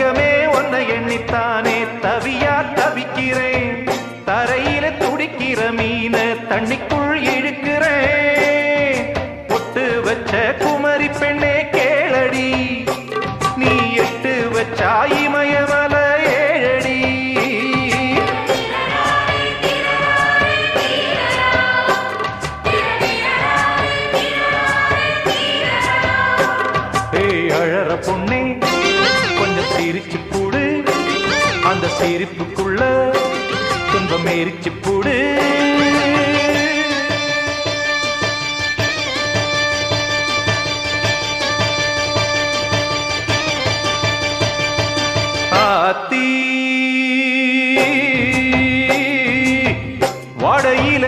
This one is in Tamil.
உலகமே உன்னை எண்ணித்தானே தவியா தவிக்கிறேன். தரையில துடிக்கிற மீன தண்ணிக்குள் இழுக்கிறேன். ஒட்டு வச்ச குமரி பெண்ணே கேளடி நீ எட்டு வச்சா இமயமல ஏழடி. ஏய் அழற பொண்ணே சிரிச்சு போடு. அந்த சிரிப்புக்குள்ள துன்பம் எரிச்சு போடு. ஆத்தி வாடையில